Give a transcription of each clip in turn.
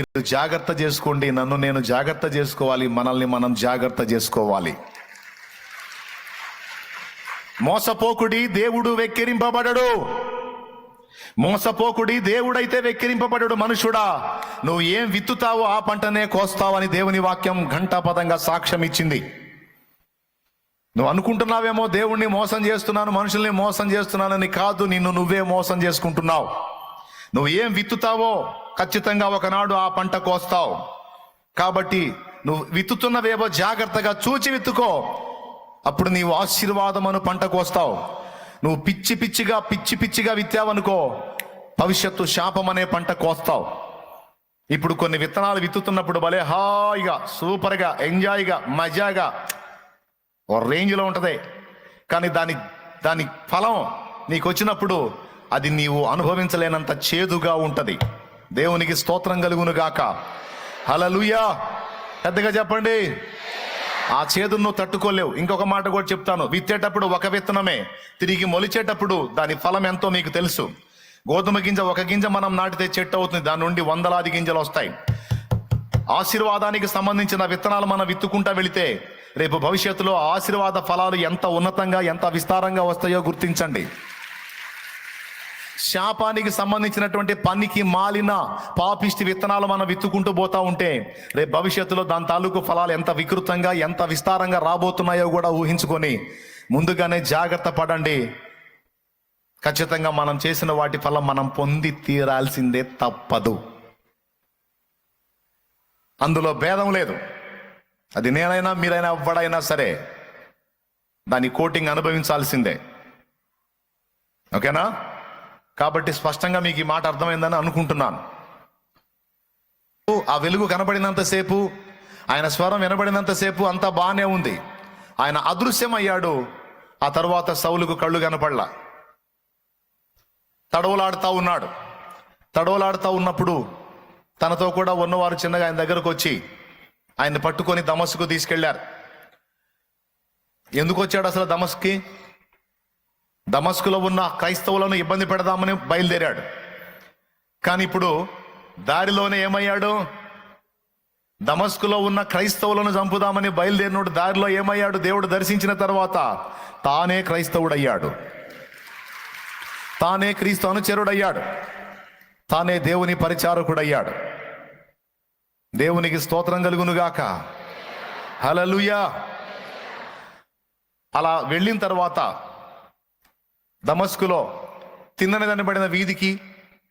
మీరు జాగ్రత్త చేసుకోండి. నన్ను నేను జాగ్రత్త చేసుకోవాలి. మనల్ని మనం జాగ్రత్త చేసుకోవాలి. మోసపోకుడి దేవుడు వెక్కిరింపబడడు. మోసపోకుడి దేవుడైతే వెక్కిరింపబడడు మనుషుడా. నువ్వు ఏం విత్తుతావో ఆ పంటనే కోస్తావని దేవుని వాక్యం ఘంటాపదంగా సాక్ష్యం ఇచ్చింది. నువ్వు అనుకుంటున్నావేమో దేవుణ్ణి మోసం చేస్తున్నాను మనుషుల్ని మోసం చేస్తున్నానని కాదు నిన్ను నువ్వే మోసం చేసుకుంటున్నావు. నువ్వు ఏం విత్తుతావో ఖచ్చితంగా ఒకనాడు ఆ పంట కోస్తావు. కాబట్టి నువ్వు విత్తుతున్నవేవో జాగ్రత్తగా చూచి విత్తుకో. అప్పుడు నీవు ఆశీర్వాదమును పంట కోస్తావు. నువ్వు పిచ్చి పిచ్చిగా పిచ్చి పిచ్చిగా విత్తావనుకో. భవిష్యత్తు శాపం అనే పంట కోస్తావు. ఇప్పుడు కొన్ని విత్తనాలు విత్తుతున్నప్పుడు భలే హాయిగా సూపర్గా ఎంజాయ్గా మజాగా ఓ రేంజ్లో ఉంటుంది. కానీ దాని దాని ఫలం నీకు వచ్చినప్పుడు అది నీవు అనుభవించలేనంత చేదుగా ఉంటుంది. దేవునికి స్తోత్రం కలుగును గాక. హలలుయా పెద్దగా చెప్పండి. ఆ చేదును నువ్వు తట్టుకోలేవు. ఇంకొక మాట కూడా చెప్తాను. విత్తేటప్పుడు ఒక విత్తనమే. తిరిగి మొలిచేటప్పుడు దాని ఫలం ఎంతో మీకు తెలుసు. గోధుమ గింజ ఒక గింజ మనం నాటితే చెట్టు అవుతుంది. దాని నుండి వందలాది గింజలు వస్తాయి. ఆశీర్వాదానికి సంబంధించిన విత్తనాలు మనం విత్తుకుంటా వెళితే రేపు భవిష్యత్తులో ఆశీర్వాద ఫలాలు ఎంత ఉన్నతంగా ఎంత విస్తారంగా వస్తాయో గుర్తించండి. శాపానికి సంబంధించినటువంటి పనికి మాలిన పాపిష్టి విత్తనాలు మనం విత్తుకుంటూ పోతా ఉంటే రేపు భవిష్యత్తులో దాని తాలూకు ఫలాలు ఎంత వికృతంగా ఎంత విస్తారంగా రాబోతున్నాయో కూడా ఊహించుకొని ముందుగానే జాగ్రత్త పడండి. ఖచ్చితంగా మనం చేసిన వాటి ఫలం మనం పొంది తీరాల్సిందే తప్పదు. అందులో భేదం లేదు. అది నేనైనా మీరైనా ఎవ్వడైనా సరే దాని కోటింగ్ అనుభవించాల్సిందే. ఓకేనా? కాబట్టి స్పష్టంగా మీకు ఈ మాట అర్థమైందని అనుకుంటున్నాను. ఆ వెలుగు కనబడినంతసేపు ఆయన స్వరం వినబడినంతసేపు అంతా బాగానే ఉంది. ఆయన అదృశ్యమయ్యాడు. ఆ తర్వాత సౌలుకు కళ్ళు కనపడలా. తడవలాడుతూ ఉన్నాడు. తడవలాడుతూ ఉన్నప్పుడు తనతో కూడా ఉన్నవారు చిన్నగా ఆయన దగ్గరకు వచ్చి ఆయన్ని పట్టుకొని దమస్కు తీసుకెళ్ళారు. ఎందుకు వచ్చాడు అసలు దమస్కి దమస్కులో ఉన్న క్రైస్తవులను ఇబ్బంది పెడదామని బయలుదేరాడు. కానీ ఇప్పుడు దారిలోనే ఏమయ్యాడు? దమస్కులో ఉన్న క్రైస్తవులను చంపుదామని బయలుదేరినోడు దారిలో ఏమయ్యాడు? దేవుడు దర్శించిన తర్వాత తానే క్రైస్తవుడయ్యాడు. తానే క్రీస్తు అనుచరుడయ్యాడు. తానే దేవుని పరిచారకుడయ్యాడు. దేవునికి స్తోత్రం కలుగునుగాక. హలలుయా అలా వెళ్ళిన తర్వాత దమస్కులో తిన్నని కనబడిన వీధికి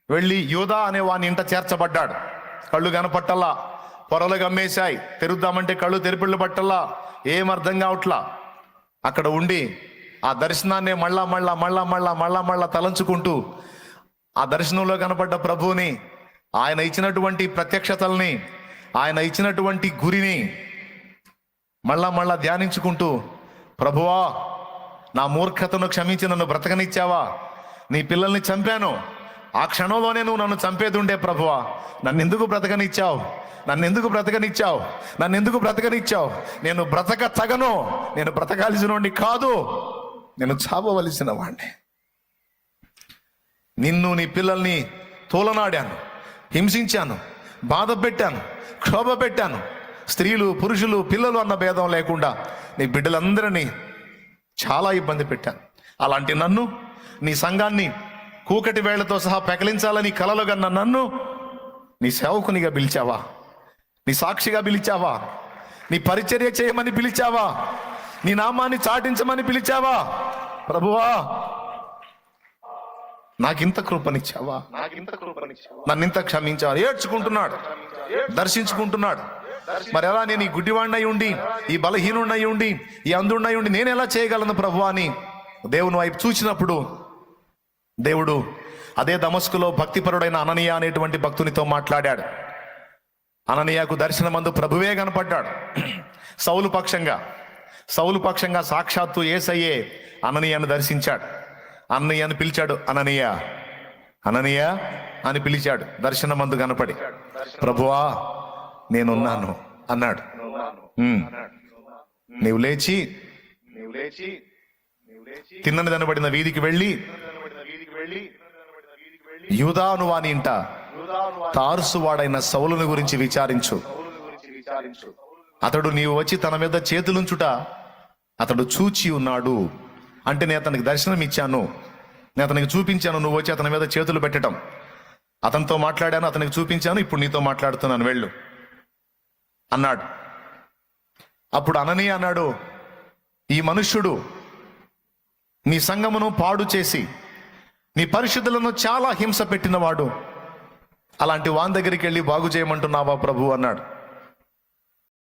వెళ్ళి యోధా అనే వాని ఇంట చేర్చబడ్డాడు. కళ్ళు కనపట్టల్లా పొరలు గమ్మేశాయి. తెరుద్దామంటే కళ్ళు తెరిపిళ్ళు పట్టల్లా ఏం అర్థం కావట్లా? అక్కడ ఉండి ఆ దర్శనాన్ని మళ్ళా మళ్ళా మళ్ళా మళ్ళా మళ్ళా మళ్ళా తలంచుకుంటూ ఆ దర్శనంలో కనపడ్డ ప్రభువుని ఆయన ఇచ్చినటువంటి ప్రత్యక్షతల్ని ఆయన ఇచ్చినటువంటి గురిని మళ్ళా మళ్ళా ధ్యానించుకుంటూ ప్రభువా నా మూర్ఖతను క్షమించి నన్ను బ్రతకనిచ్చావా? నీ పిల్లల్ని చంపాను. ఆ క్షణంలోనే నువ్వు నన్ను చంపేది ఉండే ప్రభువా నన్ను ఎందుకు బ్రతకనిచ్చావు? నన్ను ఎందుకు బ్రతకనిచ్చావు? నన్ను ఎందుకు బ్రతకనిచ్చావు? నేను బ్రతక తగను. నేను బ్రతకాల్సిన కాదు. నేను చావవలసిన వాడిని నిన్ను నీ పిల్లల్ని తోలనాడాను హింసించాను బాధ పెట్టాను క్షోభ పెట్టాను స్త్రీలు పురుషులు పిల్లలు అన్న భేదం లేకుండా నీ బిడ్డలందరినీ చాలా ఇబ్బంది పెట్టాను. అలాంటి నన్ను నీ సంఘాన్ని కూకటి వేళ్ళతో సహా పెకలించాలని కలలు కన్న నన్ను నీ సేవకునిగా పిలిచావా? నీ సాక్షిగా పిలిచావా? నీ పరిచర్య చేయమని పిలిచావా? నీ నామాన్ని చాటించమని పిలిచావా? ప్రభువా నాకింత కృపనిచ్చావా? నాకింత కృపనిచ్చావా? నన్నింత క్షమించావా ఏడ్చుకుంటున్నాడు. దర్శించుకుంటున్నాడు. మరి ఎలా నేను ఈ గుడ్డివాడినై ఉండి ఈ బలహీనుడినై ఉండి ఈ అందుడినై ఉండి నేను ఎలా చేయగలను ప్రభు అని దేవుని వైపు చూసినప్పుడు దేవుడు అదే దమస్కులో భక్తిపరుడైన అననీయ అనేటువంటి భక్తునితో మాట్లాడాడు. అననీయకు దర్శనమందు ప్రభువే కనపడ్డాడు. సౌలు పక్షంగా సౌలు పక్షంగా సాక్షాత్తు ఏసయ్యే అననీయను దర్శించాడు. అన్నయ్య అని పిలిచాడు అననీయ అననీయ అని పిలిచాడు. దర్శనమందు కనపడి ప్రభువా నేనున్నాను అన్నాడు. "ఉమ్. నీవు లేచి నీవు లేచి తిన్నని దనబడిన వీధికి వెళ్ళి యూదాను వాని ఇంట తారుసు వాడైన సౌలుని గురించి విచారించు. అతడు నీవు వచ్చి తన మీద చేతులుంచుట అతడు చూచి ఉన్నాడు. అంటే నేను అతనికి దర్శనం ఇచ్చాను. నేను అతనికి చూపించాను నువ్వు వచ్చి అతని మీద చేతులు పెట్టడం అతనితో మాట్లాడాను అతనికి చూపించాను ఇప్పుడు నీతో మాట్లాడుతున్నాను వెళ్ళు. అన్నాడు. అప్పుడు అనని అన్నాడు ఈ మనుష్యుడు నీ సంగమును పాడు చేసి నీ పరిశుద్ధులను చాలా హింస పెట్టినవాడు. అలాంటి వాని దగ్గరికి వెళ్ళి బాగు చేయమంటున్నావా ప్రభు? అన్నాడు.